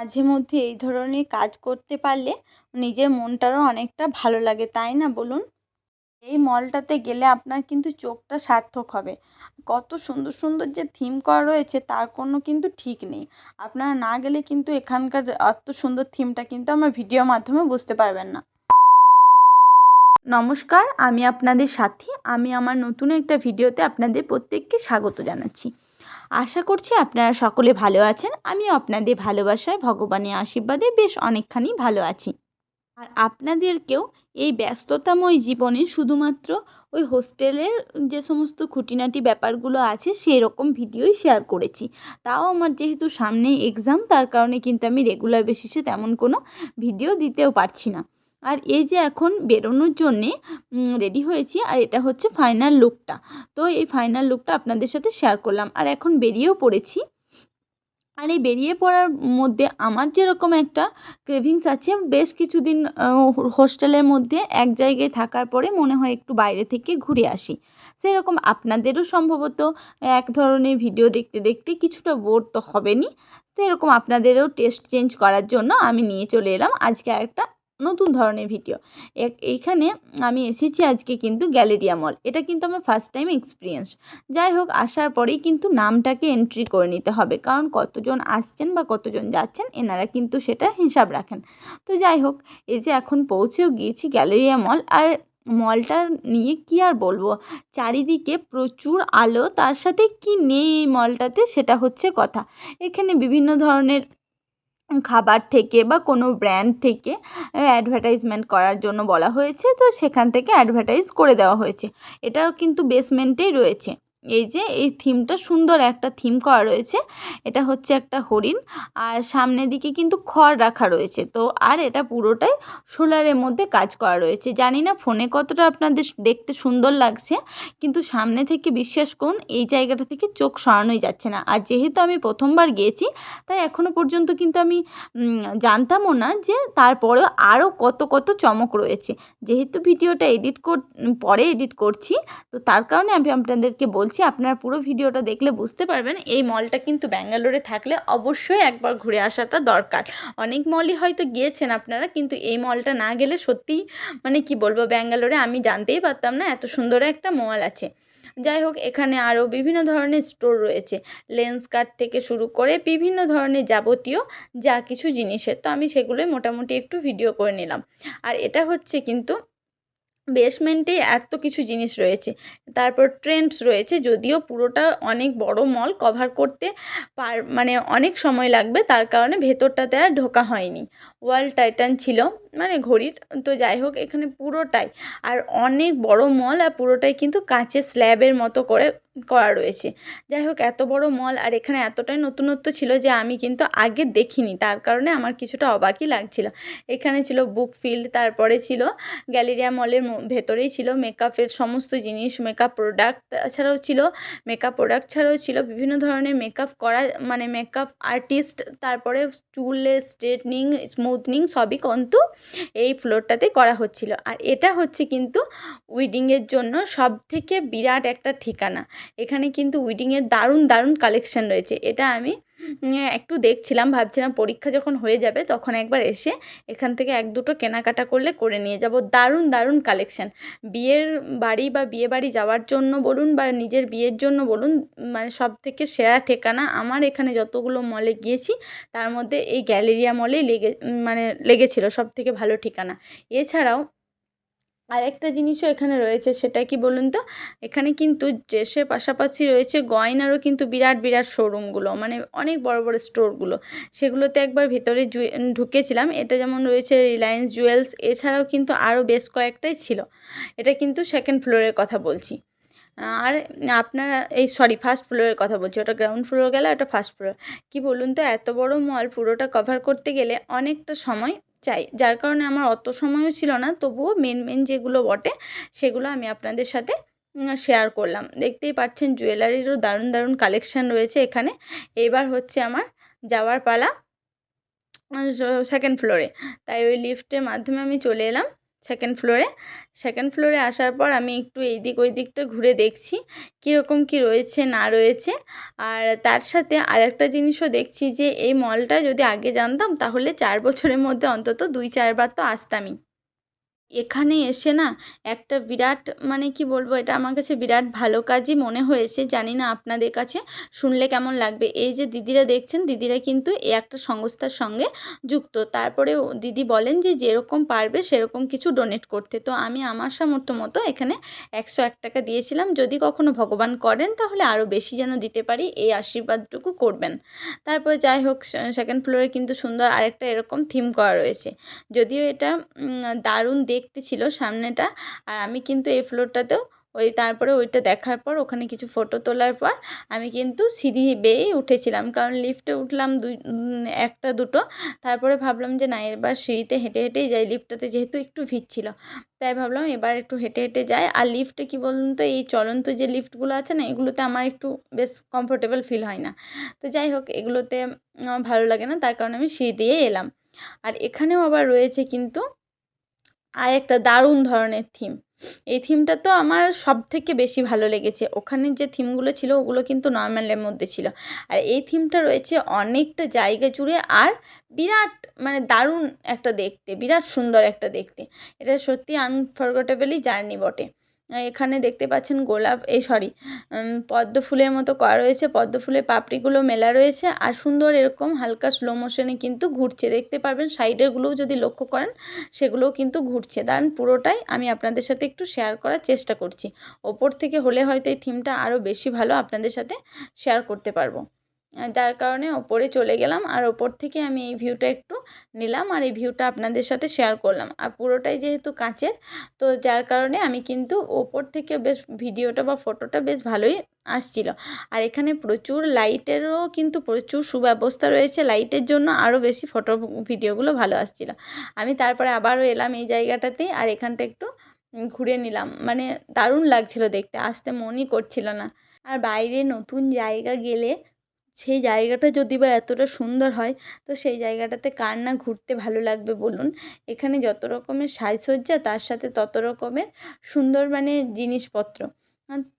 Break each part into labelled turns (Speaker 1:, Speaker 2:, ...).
Speaker 1: মাঝে মধ্যে এই ধরনের কাজ করতে পারলে নিজের মনটারও অনেকটা ভালো লাগে, তাই না? বলুন। এই মলটাতে গেলে আপনার কিন্তু চোখটা সার্থক হবে। কত সুন্দর সুন্দর যে থিম করা রয়েছে তার কোনো কিন্তু ঠিক নেই। আপনারা না গেলে কিন্তু এখানকার এত সুন্দর থিমটা কিন্তু আমার ভিডিওর মাধ্যমে বুঝতে পারবেন না। নমস্কার, আমি আপনাদের সাথী। আমি আমার নতুন একটা ভিডিওতে আপনাদের প্রত্যেককে স্বাগত জানাচ্ছি। আশা করছি আপনারা সকলে ভালো আছেন। আমি আপনাদের ভালোবাসায়, ভগবানের আশীর্বাদে বেশ অনেকখানি ভালো আছি। আর আপনাদেরকেও এই ব্যস্ততাময় জীবনে শুধুমাত্র ওই হোস্টেলের যে সমস্ত খুঁটিনাটি ব্যাপারগুলো আছে, সেরকম ভিডিওই শেয়ার করেছি। তাও আমার যেহেতু সামনেই এক্সাম তার কারণে কিন্তু আমি রেগুলার বেসিসে তেমন কোনো ভিডিও দিতেও পারছি না। আর এই যে এখন বেরোনোর জন্যে রেডি হয়েছি আর এটা হচ্ছে ফাইনাল লুকটা তো এই ফাইনাল লুকটা আপনাদের সাথে শেয়ার করলাম। আর এখন বেরিয়েও পড়েছি। আর এই বেরিয়ে পড়ার মধ্যে আমার যেরকম একটা ক্রেভিংস আছে, বেশ কিছুদিন হোস্টেলের মধ্যে এক জায়গায় থাকার পরে মনে হয় একটু বাইরে থেকে ঘুরে আসি। সেরকম আপনাদেরও সম্ভবত এক ধরনের ভিডিও দেখতে দেখতে কিছুটা বোর তো হবেনি সেরকম আপনাদেরও টেস্ট চেঞ্জ করার জন্য আমি নিয়ে চলে এলাম। আজকে একটা নতুন ধরনের ভিডিও। এইখানে আমি এসেছি আজকে কিন্তু গ্যালেরিয়া মল। এটা কিন্তু আমার ফার্স্ট টাইম এক্সপিরিয়েন্স যাই হোক, আসার পরেই কিন্তু নামটাকে এন্ট্রি করে নিতে হবে। কারণ কতজন আসছেন বা কতজন যাচ্ছেন, এনারা কিন্তু সেটা হিসাব রাখেন। তো যাই হোক, এই যে এখন পৌঁছেও গিয়েছি গ্যালেরিয়া মল। আর মলটা নিয়ে কি আর বলব? চারিদিকে প্রচুর আলো। তার সাথে কি নেই এই মলটাতে সেটা হচ্ছে কথা। এখানে বিভিন্ন ধরনের খাবার থেকে বা কোনো ব্র্যান্ড থেকে অ্যাডভার্টাইজমেন্ট করার জন্য বলা হয়েছে। তো সেখান থেকে অ্যাডভার্টাইজ করে দেওয়া হয়েছে। এটাও কিন্তু বেসমেন্টেই রয়েছে। এই যে, এই থিমটা সুন্দর একটা থিম করা রয়েছে। এটা হচ্ছে একটা হরিণ, আর সামনের দিকে কিন্তু খড় রাখা রয়েছে। তো, আর এটা পুরোটাই সোলারের মধ্যে কাজ করা রয়েছে। জানি না ফোনে কতটা আপনাদের দেখতে সুন্দর লাগছে, কিন্তু সামনে থেকে বিশ্বাস করুন, এই জায়গাটা থেকে চোখ সরানোই যাচ্ছে না। আর যেহেতু আমি প্রথমবার গিয়েছি, তাই এখনও পর্যন্ত কিন্তু আমি জানতামও না যে তারপরেও আরও কত কত চমক রয়েছে। যেহেতু ভিডিওটা এডিট কর, পরে এডিট করছি, তো তার কারণে আমি আপনাদেরকে বলছি বলছি, আপনারা পুরো ভিডিওটা দেখলে বুঝতে পারবেন, এই মলটা কিন্তু ব্যাঙ্গালোরে থাকলে অবশ্যই একবার ঘুরে আসাটা দরকার। অনেক মলই হয়তো গিয়েছেন আপনারা, কিন্তু এই মলটা না গেলে সত্যিই মানে কি বলব, ব্যাঙ্গালোরে আমি জানতেই পারতাম না, এত সুন্দর একটা মল আছে। যাই হোক, এখানে আরও বিভিন্ন ধরনের স্টোর রয়েছে। লেন্স কার্ট থেকে শুরু করে বিভিন্ন ধরনের যাবতীয় যা কিছু জিনিসের, তো আমি সেগুলোই মোটামুটি একটু ভিডিও করে নিলাম। আর এটা হচ্ছে কিন্তু বেসমেন্টে এত কিছু জিনিস রয়েছে। তারপর ট্রেন্ডস রয়েছে, যদিও পুরোটা অনেক বড় মল কভার করতে পার মানে অনেক সময় লাগবে, তার কারণে ভেতরটাতে আর ঢোকা হয়নি। ওয়ার্ল্ড টাইটান ছিল। মানে ঘড়ির, তো যাই হোক এখানে পুরোটাই। আর অনেক বড় মল আর পুরোটাই কিন্তু কাঁচের স্ল্যাবের মতো করে করা রয়েছে। যাই হোক এত বড় মল আর এখানে এতটাই নতুনত্ব ছিল যে আমি কিন্তু আগে দেখিনি। তার কারণে আমার কিছুটা অবাকই লাগছিল। এখানে ছিল বুক ফিল্ড তারপরে ছিল গ্যালেরিয়া মলের ভেতরেই ছিল মেকআপের সমস্ত জিনিস মেকআপ প্রোডাক্ট ছাড়াও ছিল মেকআপ প্রোডাক্ট ছাড়াও ছিল বিভিন্ন ধরনের মেকআপ করা মানে মেকআপ আর্টিস্ট তারপরে চুলে স্ট্রেটনিং স্মুথনিং সবই কিন্তু এই ফ্লোরটাতে করা হচ্ছিল। আর এটা হচ্ছে কিন্তু উইডিংয়ের জন্য সব থেকে বিরাট একটা ঠিকানা। এখানে কিন্তু উইডিংয়ের দারুণ দারুণ কালেকশান রয়েছে। এটা আমি একটু দেখছিলাম, ভাবছিলাম পরীক্ষা যখন হয়ে যাবে তখন একবার এসে এখান থেকে এক দুটো কেনাকাটা করলে করে নিয়ে যাব। দারুণ দারুণ কালেকশান বিয়ের বাড়ি বা বিয়ে বাড়ি যাওয়ার জন্য বলুন বা নিজের বিয়ের জন্য বলুন মানে সব থেকে সেরা ঠিকানা আমার এখানে যতগুলো মলে গিয়েছি তার মধ্যে এই গ্যালেরিয়া মলেই লেগে মানে লেগেছিলো সব থেকে ভালো ঠিকানা। এছাড়াও আরেকটা জিনিসও এখানে রয়েছে, সেটা কি বলুন তো? এখানে কিন্তু ড্রেসের পাশাপাশি রয়েছে গয়নারও কিন্তু বিরাট বিরাট শোরুমগুলো মানে অনেক বড় বড় স্টোরগুলো সেগুলোতে একবার ভেতরে ঢুকেছিলাম, এটা যেমন রয়েছে রিলায়েন্স জুয়েলস এছাড়াও কিন্তু আরও বেশ কয়েকটাই ছিল। এটা কিন্তু সেকেন্ড ফ্লোরের কথা বলছি। আর আপনারা, এই সরি ফার্স্ট ফ্লোরের কথা বলছি, ওটা গ্রাউন্ড ফ্লোর গেলে, ওটা ফার্স্ট ফ্লোর কি বলুন তো, এত বড় মল পুরোটা কভার করতে গেলে অনেকটা সময় চাই। যার কারণে আমার অত সময়ও ছিল না, তবুও মেন মেন যেগুলো বটে, সেগুলো আমি আপনাদের সাথে শেয়ার করলাম। দেখতেই পাচ্ছেন জুয়েলারিরও দারুণ দারুণ কালেকশান রয়েছে এখানে। এবার হচ্ছে আমার যাওয়ার পালা সেকেন্ড ফ্লোরে তাই ওই লিফটের মাধ্যমে আমি চলে এলাম। সেকেন্ড ফ্লোরে সেকেন্ড ফ্লোরে আসার পর আমি একটু এই দিক ওই দিকটা ঘুরে দেখছি, কীরকম কি রয়েছে, না রয়েছে। আর তার সাথে আরেকটা জিনিসও দেখছি যে, এই মলটা যদি আগে জানতাম তাহলে চার বছরের মধ্যে অন্তত দুই চারবার তো আসতামই। এখানে এসে না একটা বিরাট মানে কি বলব, এটা আমার কাছে বিরাট ভালো কাজই মনে হয়েছে। জানি না আপনাদের কাছে শুনলে কেমন লাগবে। এই যে দিদিরা দেখছেন, দিদিরা কিন্তু এই একটা সংস্থার সঙ্গে যুক্ত। তারপরে দিদি বলেন যে যেরকম পারবে সেরকম কিছু ডোনেট করতে। তো আমি আমার সামর্থ্য মতো এখানে একশো এক টাকা দিয়েছিলাম। যদি কখনো ভগবান করেন তাহলে আরও বেশি যেন দিতে পারি, এই আশীর্বাদটুকু করবেন। তারপরে যাই হোক সেকেন্ড ফ্লোরে কিন্তু সুন্দর আরেকটা এরকম থিম করা রয়েছে। যদিও এটা দারুণ দেখতে ছিল সামনেটা। আর আমি কিন্তু এই ফ্লোরটাতেও ওই তারপরে ওইটা দেখার পর, ওখানে কিছু ফটো তোলার পর আমি কিন্তু সিঁড়ি বেয়েই উঠেছিলাম। কারণ লিফটে উঠলাম দুই একটা, দুটো। তারপরে ভাবলাম যে না, এবার সিঁড়িতে হেঁটে হেঁটেই যাই। লিফটটাতে যেহেতু একটু ভিড় ছিল, তাই ভাবলাম এবার একটু হেঁটে হেঁটে যাই। আর লিফটে কী বলুন তো, এই চলন্ত যে লিফটগুলো আছে না, এগুলোতে আমার একটু বেশ কমফোর্টেবল ফিল হয় না। তো যাই হোক, এগুলোতে ভালো লাগে না। তার কারণে আমি সিঁড়ি দিয়েই এলাম। আর এখানেও আবার রয়েছে কিন্তু আর একটা দারুণ ধরনের থিম এই থিমটা তো আমার সব থেকে বেশি ভালো লেগেছে। ওখানে যে থিমগুলো ছিল, ওগুলো কিন্তু নর্মালের মধ্যে ছিল। আর এই থিমটা রয়েছে অনেকটা জায়গা জুড়ে আর বিরাট মানে দারুণ একটা দেখতে, বিরাট সুন্দর একটা দেখতে। এটা সত্যি আনফরগটেবলই জার্নি বটে। এখানে দেখতে পাচ্ছেন গোলাপ এই সরি পদ্ম ফুলের মতো করা রয়েছে। পদ্ম ফুলের পাপড়িগুলো মেলা রয়েছে আর সুন্দর এরকম হালকা স্লো মোশনে কিন্তু ঘুরছে। দেখতে পারবেন সাইডেরগুলোও যদি লক্ষ্য করেন, সেগুলোও কিন্তু ঘুরছে। দান পুরোটাই আমি আপনাদের সাথে একটু শেয়ার করার চেষ্টা করছি। ওপর থেকে হলে হয়তো এই থিমটা আরও বেশি ভালো আপনাদের সাথে শেয়ার করতে পারব। যার কারণে ওপরে চলে গেলাম আর ওপর থেকে আমি এই ভিউটা একটু নিলাম আর এই ভিউটা আপনাদের সাথে শেয়ার করলাম। আর পুরোটাই যেহেতু কাঁচের, তো যার কারণে আমি কিন্তু ওপর থেকে বেশ ভিডিওটা বা ফটোটা বেশ ভালোই আসছিল। আর এখানে প্রচুর লাইটেরও কিন্তু প্রচুর সুব্যবস্থা রয়েছে লাইটের জন্য আরও বেশি ফটো ভিডিওগুলো ভালো আসছিল। আমি তারপরে আবারও এলাম এই জায়গাটাতেই আর এখানটা একটু ঘুরে নিলাম। মানে দারুণ লাগছিল দেখতে, আসতে মনই করছিল না। আর বাইরে নতুন জায়গা গেলে সেই জায়গাটা যদি বা এতটা সুন্দর হয়, তো সেই জায়গাটাতে কার না ঘুরতে ভালো লাগবে বলুন? এখানে যত রকমের সাজসজ্জা, তার সাথে তত রকমের সুন্দর মানে জিনিসপত্র।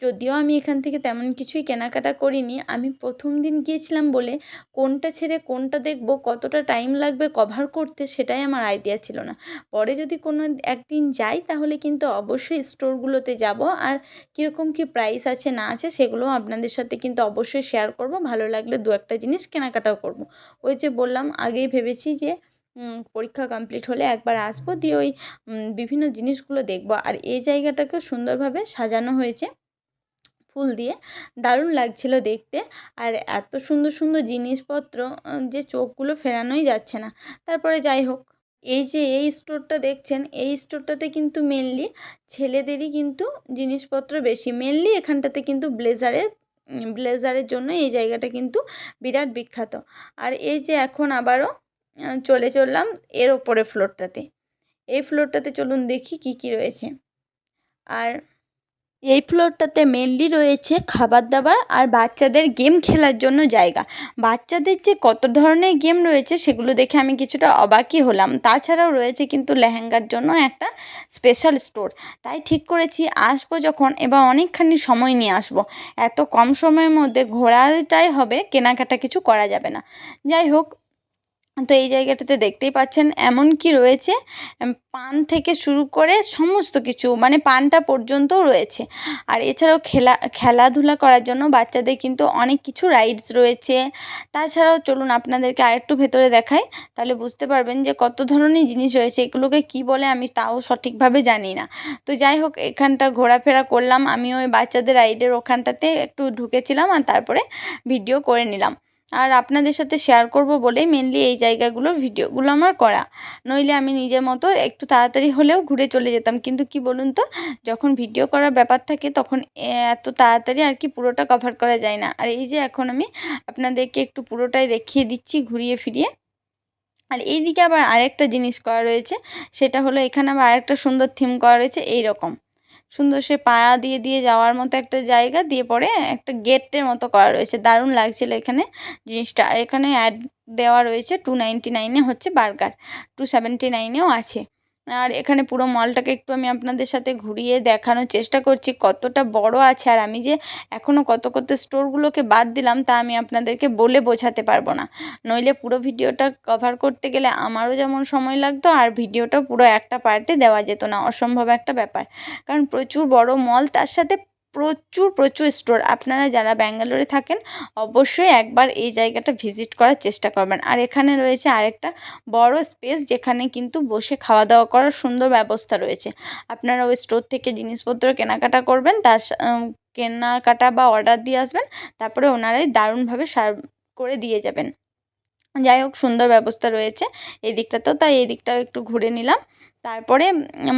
Speaker 1: যদিও আমি এখান থেকে তেমন কিছুই কেনাকাটা করিনি, আমি প্রথম দিন গিয়েছিলাম বলে কোনটা ছেড়ে কোনটা দেখব, কতটা টাইম লাগবে কভার করতে সেটাই আমার আইডিয়া ছিল না। পরে যদি কোনো একদিন যাই তাহলে কিন্তু অবশ্যই স্টোরগুলোতে যাব আর কীরকম কী প্রাইস আছে না আছে সেগুলো আপনাদের সাথে কিন্তু অবশ্যই শেয়ার করব, ভালো লাগলে দু একটা জিনিস কেনাকাটাও করব। ওই যে বললাম, আগেই ভেবেছি যে পরীক্ষা কমপ্লিট হলে একবার আসব, দিয়ে ওই বিভিন্ন জিনিসগুলো দেখব। আর এই জায়গাটাকে সুন্দরভাবে সাজানো হয়েছে। ফুল দিয়ে দারুণ লাগছিল দেখতে। আর এত সুন্দর সুন্দর জিনিসপত্র যে চোখগুলো ফেরানোই যাচ্ছে না। তারপরে যাই হোক, এই যে এই স্টোরটা দেখছেন, এই স্টোরটাতে কিন্তু মেনলি ছেলেদেরই কিন্তু জিনিসপত্র বেশি। মেনলি এখানটাতে কিন্তু ব্লেজারের ব্লেজারের জন্য এই জায়গাটা কিন্তু বিরাট বিখ্যাত। আর এই যে এখন আবারও চলে চললাম এর ওপরে ফ্লোরটাতে। এই ফ্লোরটাতে চলুন দেখি কি কি রয়েছে। আর এই ফ্লোরটাতে মেনলি রয়েছে খাবার দাবার আর বাচ্চাদের গেম খেলার জন্য জায়গা। বাচ্চাদের যে কত ধরনের গেম রয়েছে সেগুলো দেখে আমি কিছুটা অবাকই হলাম। তাছাড়াও রয়েছে কিন্তু লেহেঙ্গার জন্য একটা স্পেশাল স্টোর তাই ঠিক করেছি, আসব যখন এবার অনেকখানি সময় নিয়ে আসব। এত কম সময়ের মধ্যে ঘোরাটাই হবে, কেনাকাটা কিছু করা যাবে না। যাই হোক তো এই জায়গাটাতে দেখতেই পাচ্ছেন এমন কি রয়েছে পান থেকে শুরু করে সমস্ত কিছু মানে পানটা পর্যন্তও রয়েছে। আর এছাড়াও খেলা, খেলাধুলা করার জন্য বাচ্চাদের কিন্তু অনেক কিছু রাইডস রয়েছে। তাছাড়াও চলুন আপনাদেরকে আরেকটু ভেতরে দেখাই, তাহলে বুঝতে পারবেন যে কত ধরনের জিনিস রয়েছে, এগুলোকে কি বলে আমি তাও সঠিকভাবে জানি না। তো যাই হোক, এখানটা ঘোরাফেরা করলাম আমি ওই বাচ্চাদের রাইডের ওখানটাতে একটু ঢুকেছিলাম আর তারপরে ভিডিও করে নিলাম। আর আপনাদের সাথে শেয়ার করব বলেই মেনলি এই জায়গাগুলোর ভিডিওগুলো আমার করা। নইলে আমি নিজের মতো একটু তাড়াতাড়ি হলেও ঘুরে চলে যেতাম। কিন্তু কি বলুন তো, যখন ভিডিও করার ব্যাপার থাকে তখন এত তাড়াতাড়ি আর কি পুরোটা কভার করা যায় না। আর এই যে এখন আমি আপনাদেরকে একটু পুরোটাই দেখিয়ে দিচ্ছি ঘুরিয়ে ফিরিয়ে। আর এইদিকে আবার আরেকটা জিনিস করা রয়েছে, সেটা হলো এখানে আবার আরেকটা সুন্দর থিম করা রয়েছে এই রকম সুন্দর সে পায়া দিয়ে দিয়ে যাওয়ার মতো একটা জায়গা দিয়ে পরে একটা গেটের মতো করা রয়েছে। দারুণ লাগছিল এখানে জিনিসটা। আর এখানে অ্যাড দেওয়া রয়েছে টু নাইনটি নাইনে হচ্ছে বার্গার টু সেভেন্টি নাইনেও আছে। আর এখানে পুরো মলটাকে একটু আমি আপনাদের সাথে ঘুরিয়ে দেখানোর চেষ্টা করছি, কতটা বড় আছে। আর আমি যে এখনও কত কত স্টোরগুলোকে বাদ দিলাম, তা আমি আপনাদেরকে বলে বোঝাতে পারব না। নইলে পুরো ভিডিওটা কভার করতে গেলে আমারও যেমন সময় লাগতো, আর ভিডিওটা পুরো একটা পার্টে দেওয়া যেত না, অসম্ভব একটা ব্যাপার। কারণ প্রচুর বড় মল, তার সাথে প্রচুর প্রচুর স্টোর আপনারা যারা ব্যাঙ্গালোরে থাকেন, অবশ্যই একবার এই জায়গাটা ভিজিট করার চেষ্টা করবেন। আর এখানে রয়েছে আরেকটা বড় স্পেস যেখানে কিন্তু বসে খাওয়া দাওয়া করার সুন্দর ব্যবস্থা রয়েছে। আপনারা ওই স্টোর থেকে জিনিসপত্র কেনাকাটা করবেন, তার কেনাকাটা বা অর্ডার দিয়ে আসবেন, তারপরে ওনারাই দারুণভাবে সার্ভ করে দিয়ে যাবেন। যাই হোক, সুন্দর ব্যবস্থা রয়েছে। এই দিকটাতেও তাই, এই দিকটাও একটু ঘুরে নিলাম। তারপরে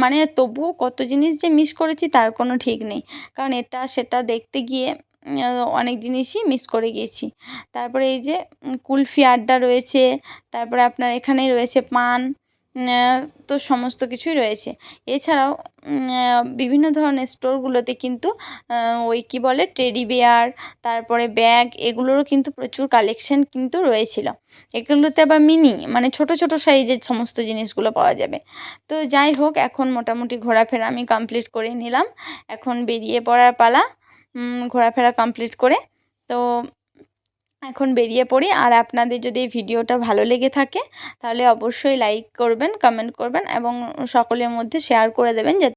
Speaker 1: মানে তবুও কত জিনিস যে মিস করেছি তার কোনো ঠিক নেই। কারণ এটা সেটা দেখতে গিয়ে অনেক জিনিসই মিস করে গিয়েছি। তারপরে এই যে, কুলফি আড্ডা রয়েছে, তারপরে আপনার এখানেই রয়েছে পান তো সমস্ত কিছুই রয়েছে। এছাড়াও বিভিন্ন ধরনের স্টোরগুলোতে কিন্তু ওই কী বলে, টেডি বেয়ার, তারপরে ব্যাগ, এগুলোরও কিন্তু প্রচুর কালেকশন কিন্তু রয়েছিল। এগুলোতে আবার মিনি মানে ছোট ছোট সাইজের সমস্ত জিনিসগুলো পাওয়া যাবে। তো যাই হোক, এখন মোটামুটি ঘোরাফেরা আমি কমপ্লিট করে নিলাম। এখন বেরিয়ে পড়ার পালা ঘোরাফেরা কমপ্লিট করে। তো এখন বেরিয়ে পড়ি। আর আপনাদের যদি এই ভিডিওটা ভালো লেগে থাকে, তাহলে অবশ্যই লাইক করবেন কমেন্ট করবেন এবং সকলের মধ্যে শেয়ার করে দেবেন যাতে